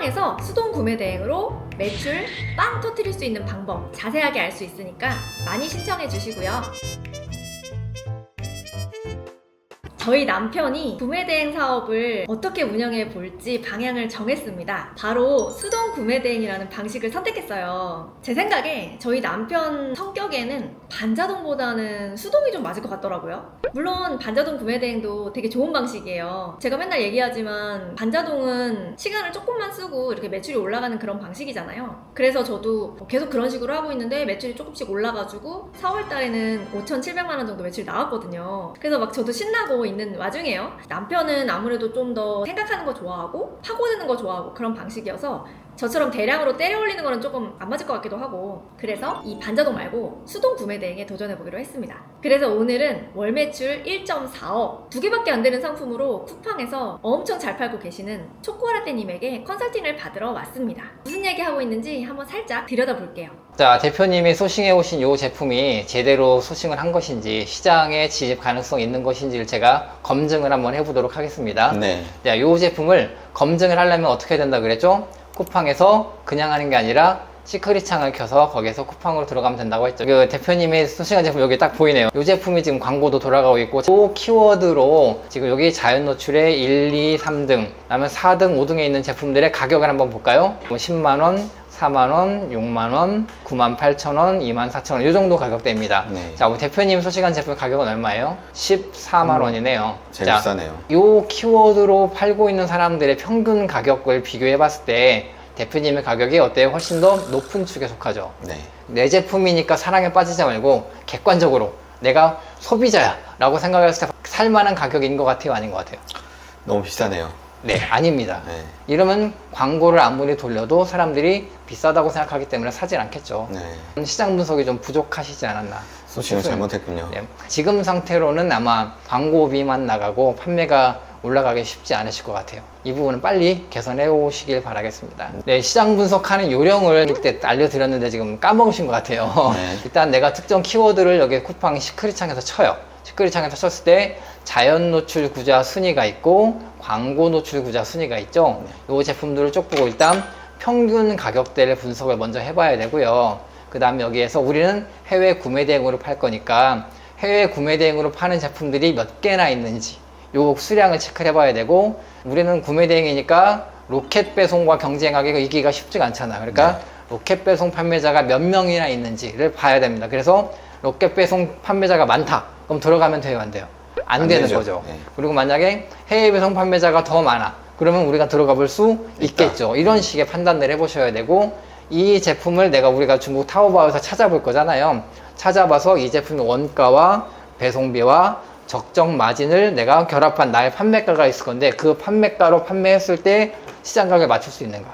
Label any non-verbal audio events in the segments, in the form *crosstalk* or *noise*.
쿠팡에서 수동 구매 대행으로 매출 빵 터뜨릴 수 있는 방법 자세하게 알 수 있으니까 많이 신청해 주시고요. 저희 남편이 구매 대행 사업을 어떻게 운영해 볼지 방향을 정했습니다. 바로 수동 구매 대행이라는 방식을 선택했어요. 제 생각에 저희 남편 성격에는 반자동보다는 수동이 좀 맞을 것 같더라고요. 물론 반자동 구매 대행도 되게 좋은 방식이에요. 제가 맨날 얘기하지만 반자동은 시간을 조금만 쓰고 이렇게 매출이 올라가는 그런 방식이잖아요. 그래서 저도 계속 그런 식으로 하고 있는데 매출이 조금씩 올라가지고 4월 달에는 5,700만 원 정도 매출이 나왔거든요. 그래서 막 저도 신나고 있는 와중에요. 남편은 아무래도 좀 더 생각하는 거 좋아하고 파고드는 거 좋아하고 그런 방식이어서 저처럼 대량으로 때려 올리는 거는 조금 안 맞을 것 같기도 하고 그래서 이 반자동 말고 수동 구매 대행에 도전해 보기로 했습니다. 그래서 오늘은 월 매출 1.4억 두 개밖에 안 되는 상품으로 쿠팡에서 엄청 잘 팔고 계시는 초코라떼님에게 컨설팅을 받으러 왔습니다. 무슨 얘기 하고 있는지 한번 살짝 들여다 볼게요. 자, 대표님이 소싱해 오신 이 제품이 제대로 소싱을 한 것인지 시장에 진입 가능성 있는 것인지를 제가 검증을 한번 해보도록 하겠습니다. 네. 자, 이 제품을 검증을 하려면 어떻게 된다 그랬죠? 쿠팡에서 그냥 하는 게 아니라 시크릿 창을 켜서 거기에서 쿠팡으로 들어가면 된다고 했죠. 그 대표님의 소싱한 제품 여기 딱 보이네요. 이 제품이 지금 광고도 돌아가고 있고 이 키워드로 지금 여기 자연 노출의 1, 2, 3등, 그다음에 4등, 5등에 있는 제품들의 가격을 한번 볼까요? 뭐 10만 원, 4만 원, 6만 원, 9만 8천 원, 2만 4천 원, 이 정도 가격대입니다. 네. 자, 우리 대표님 소식한 제품 가격은 얼마예요? 14만 원이네요. 제일 자, 비싸네요. 요 키워드로 팔고 있는 사람들의 평균 가격을 비교해 봤을 때 대표님의 가격이 어때요? 훨씬 더 높은 축에 속하죠. 네. 내 제품이니까 사랑에 빠지지 말고 객관적으로 내가 소비자야 라고 생각했을 때 살만한 가격인 것 같아요? 아닌 것 같아요? 너무 비싸네요. 네, 아닙니다. 네. 이러면 광고를 아무리 돌려도 사람들이 비싸다고 생각하기 때문에 사질 않겠죠. 네. 시장 분석이 좀 부족하시지 않았나. 소싱을 잘못했군요. 네, 지금 상태로는 아마 광고비만 나가고 판매가 올라가기 쉽지 않으실 것 같아요. 이 부분은 빨리 개선해 오시길 바라겠습니다. 네, 시장 분석하는 요령을 그때 알려드렸는데 지금 까먹으신 것 같아요. 네. *laughs* 일단 내가 특정 키워드를 여기 쿠팡 시크릿 창에서 쳐요. 시크릿 창에서 쳤을 때 자연 노출 구자 순위가 있고 광고 노출 구자 순위가 있죠. 이 제품들을 쭉 보고 일단 평균 가격대를 분석을 먼저 해봐야 되고요. 그 다음에 여기에서 우리는 해외 구매 대행으로 팔 거니까 해외 구매 대행으로 파는 제품들이 몇 개나 있는지 요 수량을 체크를 해봐야 되고 우리는 구매 대행이니까 로켓 배송과 경쟁하기가 이기가 쉽지가 않잖아. 그러니까 네. 로켓 배송 판매자가 몇 명이나 있는지를 봐야 됩니다. 그래서 로켓 배송 판매자가 많다. 그럼 들어가면 돼요, 안 돼요? 안, 안 되는 되죠. 거죠. 네. 그리고 만약에 해외 배송 판매자가 더 많아. 그러면 우리가 들어가 볼 수. 있겠죠. 이런 식의 판단을 해보셔야 되고 이 제품을 내가 우리가 중국 타오바오에서 찾아볼 거잖아요. 찾아봐서 이 제품의 원가와 배송비와 적정 마진을 내가 결합한 나의 판매가가 있을 건데 그 판매가로 판매했을 때 시장 가격에 맞출 수 있는가?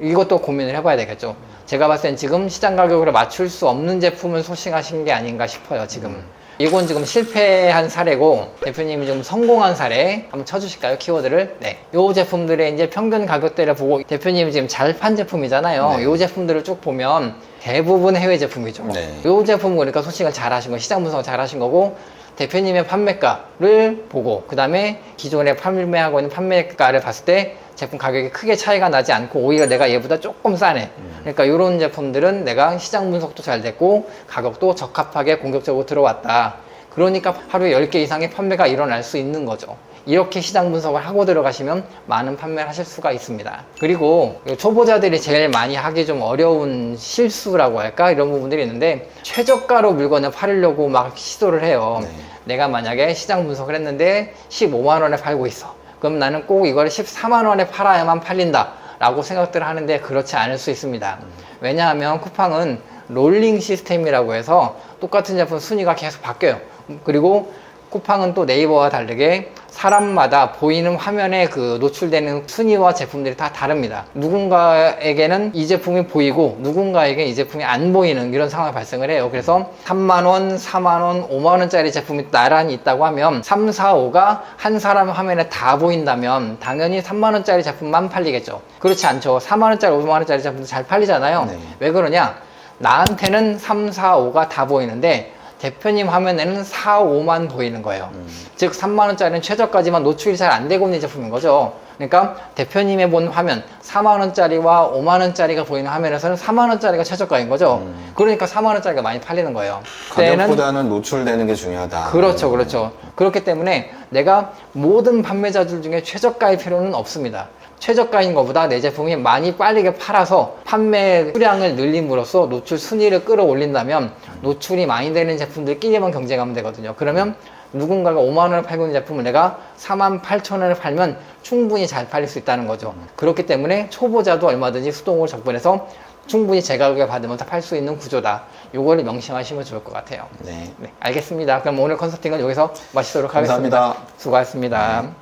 이것도 고민을 해봐야 되겠죠. 제가 봤을 땐 지금 시장 가격으로 맞출 수 없는 제품을 소싱하신 게 아닌가 싶어요, 지금. 이건 지금 실패한 사례고, 대표님이 좀 성공한 사례 한번 쳐주실까요, 키워드를? 네. 요 제품들의 이제 평균 가격대를 보고, 대표님이 지금 잘 판 제품이잖아요. 네. 요 제품들을 쭉 보면 대부분 해외 제품이죠. 네. 요 제품 보니까 소싱을 잘 하신 거, 시장 분석을 잘 하신 거고, 대표님의 판매가를 보고, 그 다음에 기존에 판매하고 있는 판매가를 봤을 때 제품 가격이 크게 차이가 나지 않고 오히려 내가 얘보다 조금 싸네. 그러니까 이런 제품들은 내가 시장 분석도 잘 됐고 가격도 적합하게 공격적으로 들어왔다. 그러니까 하루에 10개 이상의 판매가 일어날 수 있는 거죠. 이렇게 시장 분석을 하고 들어가시면 많은 판매를 하실 수가 있습니다. 그리고 초보자들이 제일 많이 하기 좀 어려운 실수라고 할까? 이런 부분들이 있는데 최저가로 물건을 팔으려고 막 시도를 해요. 네. 내가 만약에 시장 분석을 했는데 15만 원에 팔고 있어. 그럼 나는 꼭 이걸 14만 원에 팔아야만 팔린다. 라고 생각들을 하는데 그렇지 않을 수 있습니다. 왜냐하면 쿠팡은 롤링 시스템이라고 해서 똑같은 제품 순위가 계속 바뀌어요. 그리고 쿠팡은 또 네이버와 다르게 사람마다 보이는 화면에 그 노출되는 순위와 제품들이 다 다릅니다. 누군가에게는 이 제품이 보이고 누군가에게 이 제품이 안 보이는 이런 상황이 발생을 해요. 그래서 3만원, 4만원, 5만원짜리 제품이 나란히 있다고 하면 3, 4, 5가 한 사람 화면에 다 보인다면 당연히 3만원짜리 제품만 팔리겠죠. 그렇지 않죠. 4만원짜리, 5만원짜리 제품도 잘 팔리잖아요. 네. 왜 그러냐? 나한테는 3, 4, 5가 다 보이는데 대표님 화면에는 4, 5만 보이는 거예요. 음. 즉 3만 원짜리는 최저까지만 노출이 잘 안 되고 있는 제품인 거죠. 그러니까 대표님의 본 화면 4만 원짜리와 5만 원짜리가 보이는 화면에서는 4만 원짜리가 최저가인 거죠. 그러니까 4만 원짜리가 많이 팔리는 거예요. 가격보다는 노출되는 게 중요하다. 그렇죠, 그렇죠. 그렇기 때문에 내가 모든 판매자들 중에 최저가일 필요는 없습니다. 최저가인 것보다 내 제품이 많이 빠르게 팔아서 판매 수량을 늘림으로써 노출 순위를 끌어올린다면 노출이 많이 되는 제품들끼리만 경쟁하면 되거든요. 그러면 누군가가 5만 원을 팔고 있는 제품을 내가 4만 8천 원을 팔면 충분히 잘 팔릴 수 있다는 거죠. 그렇기 때문에 초보자도 얼마든지 수동으로 접근해서 충분히 제 가격에 받으면서 팔 수 있는 구조다. 요거를 명심하시면 좋을 것 같아요. 네. 네, 알겠습니다. 그럼 오늘 컨설팅은 여기서 마치도록 하겠습니다. 감사합니다. 수고하셨습니다. 수동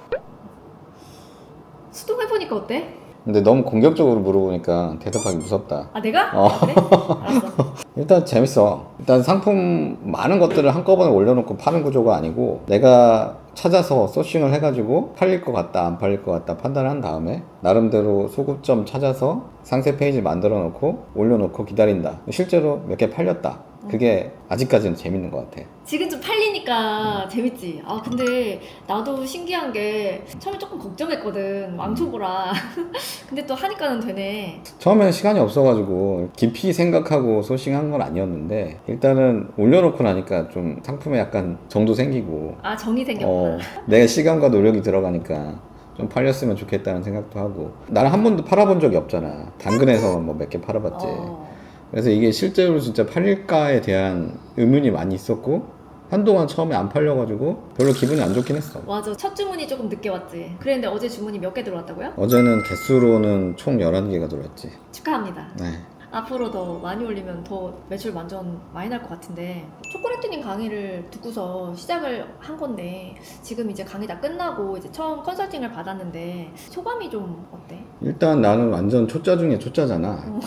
해보니까 어때? 근데 너무 공격적으로 물어보니까 대답하기 무섭다. 아 내가? 어. 그래? 알았어. *laughs* 일단 재밌어. 일단 상품 많은 것들을 한꺼번에 올려놓고 파는 구조가 아니고 내가 찾아서 소싱을 해가지고 팔릴 것 같다, 안 팔릴 것 같다 판단을 한 다음에 나름대로 소급점 찾아서 상세 페이지 만들어 놓고 올려놓고 기다린다. 실제로 몇 개 팔렸다. 그게 아직까지는 재밌는 것 같아. 지금 좀 팔 리니까 재밌지. 아 근데 나도 신기한 게 처음에 조금 걱정했거든. 왕초보라. *laughs* 근데 또 하니까는 되네. 처음에는 시간이 없어가지고 깊이 생각하고 소싱한 건 아니었는데 일단은 올려놓고 나니까 좀 상품에 약간 정도 생기고 아 정이 생겼구나. 어, 내 시간과 노력이 들어가니까 좀 팔렸으면 좋겠다는 생각도 하고 나는 한 번도 팔아본 적이 없잖아 당근에서만 뭐몇 개 팔아봤지 어. 그래서 이게 실제로 진짜 팔릴까에 대한 의문이 많이 있었고 한동안 처음에 안 팔려가지고 별로 기분이 안 좋긴 했어 맞아. 첫 주문이 조금 늦게 왔지. 그랬는데 어제 주문이 몇 개 들어왔다고요? 어제는 개수로는 총 11개가 들어왔지 축하합니다. 네. 앞으로 더 많이 올리면 더 매출 완전 많이 날 것 같은데 초콜릿님 강의를 듣고서 시작을 한 건데 지금 이제 강의 다 끝나고 이제 처음 컨설팅을 받았는데 소감이 좀 어때? 일단 나는 완전 초짜 중에 초짜잖아. 어.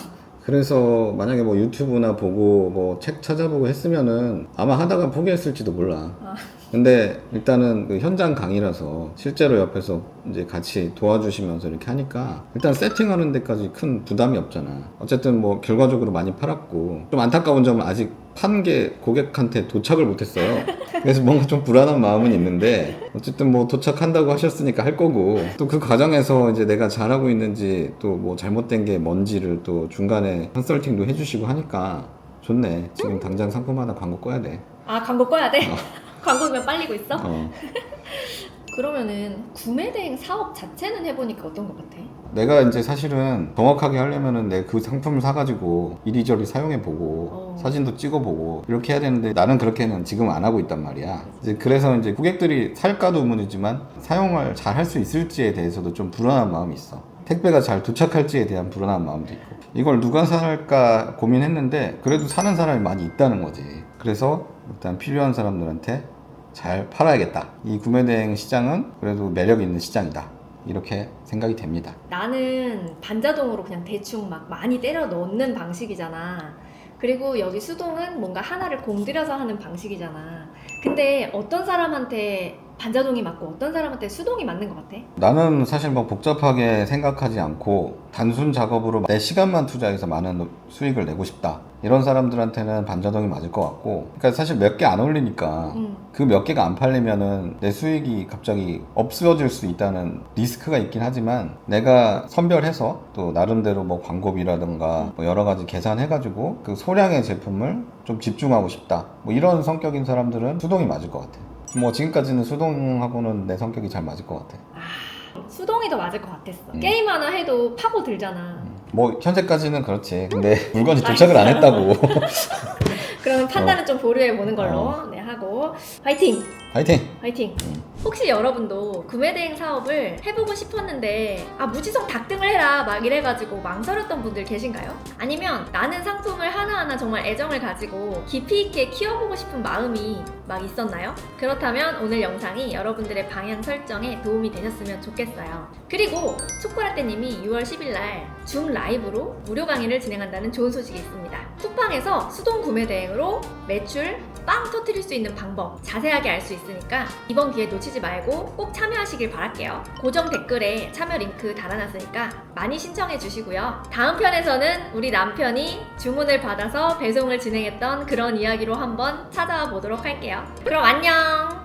그래서 만약에 뭐 유튜브나 보고 뭐 책 찾아보고 했으면은 아마 하다가 포기했을지도 몰라. 아. 근데 일단은 그 현장 강의라서 실제로 옆에서 이제 같이 도와주시면서 이렇게 하니까 일단 세팅하는 데까지 큰 부담이 없잖아. 어쨌든 뭐 결과적으로 많이 팔았고 좀 안타까운 점은 아직 판 게 고객한테 도착을 못했어요. 그래서 뭔가 좀 불안한 마음은 있는데 어쨌든 뭐 도착한다고 하셨으니까 할 거고 또 그 과정에서 이제 내가 잘하고 있는지 또 뭐 잘못된 게 뭔지를 또 중간에 컨설팅도 해주시고 하니까 좋네. 지금 당장 상품 하나 광고 꺼야 돼. 아 광고 꺼야 돼? *laughs* 광고면 빨리고 있어? 어. *laughs* 그러면은 구매 대행 사업 자체는 해보니까 어떤 것 같아? 내가 이제 사실은 정확하게 하려면은 내 그 상품을 사가지고 이리저리 사용해보고 어. 사진도 찍어보고 이렇게 해야 되는데 나는 그렇게는 지금 안 하고 있단 말이야. 이제 그래서 이제 고객들이 살까도 의문이지만 사용을 잘 할 수 있을지에 대해서도 좀 불안한 마음이 있어. 택배가 잘 도착할지에 대한 불안한 마음도 있고 이걸 누가 살까 고민했는데 그래도 사는 사람이 많이 있다는 거지. 그래서 일단 필요한 사람들한테 잘 팔아야겠다. 이 구매 대행 시장은 그래도 매력 있는 시장이다. 이렇게 생각이 됩니다. 나는 반자동으로 그냥 대충 막 많이 때려 넣는 방식이잖아. 그리고 여기 수동은 뭔가 하나를 공들여서 하는 방식이잖아. 근데 어떤 사람한테 반자동이 맞고 어떤 사람한테 수동이 맞는 것 같아? 나는 사실 뭐 복잡하게 생각하지 않고 단순 작업으로 내 시간만 투자해서 많은 수익을 내고 싶다. 이런 사람들한테는 반자동이 맞을 것 같고. 그러니까 사실 몇 개 안 올리니까 응. 그몇 개가 안 팔리면은 내 수익이 갑자기 없어질 수 있다는 리스크가 있긴 하지만 내가 선별해서 또 나름대로 뭐 광고비라든가 뭐 여러 가지 계산해가지고 그 소량의 제품을 좀 집중하고 싶다. 뭐 이런 성격인 사람들은 수동이 맞을 것 같아. 뭐 지금까지는 수동하고는 내 성격이 잘 맞을 것 같아. 수동이 더 맞을 것 같았어. 음. 게임 하나 해도 파고 들잖아. 뭐 현재까지는 그렇지. 근데 물건이 도착을 안 했다고. *laughs* 그러면 판단은 좀 보류해 보는 걸로 어. 네 하고 화이팅! 파이팅. 화이팅! 혹시 여러분도 구매 대행 사업을 해보고 싶었는데 아 무지성 닭등을 해라 막 이래가지고 망설였던 분들 계신가요? 아니면 나는 상품을 하나하나 정말 애정을 가지고 깊이 있게 키워보고 싶은 마음이 막 있었나요? 그렇다면 오늘 영상이 여러분들의 방향 설정에 도움이 되셨으면 좋겠어요. 그리고 초코라떼님이 6월 10일 날 줌 라이브로 무료 강의를 진행한다는 좋은 소식이 있습니다. 쿠팡에서 수동 구매 대행으로 매출 빵 터트릴 수 있는 방법 자세하게 알 수 있으니까 이번 기회 놓치지 말고 꼭 참여하시길 바랄게요. 고정 댓글에 참여 링크 달아놨으니까 많이 신청해 주시고요. 다음 편에서는 우리 남편이 주문을 받아서 배송을 진행했던 그런 이야기로 한번 찾아와 보도록 할게요. 그럼 안녕!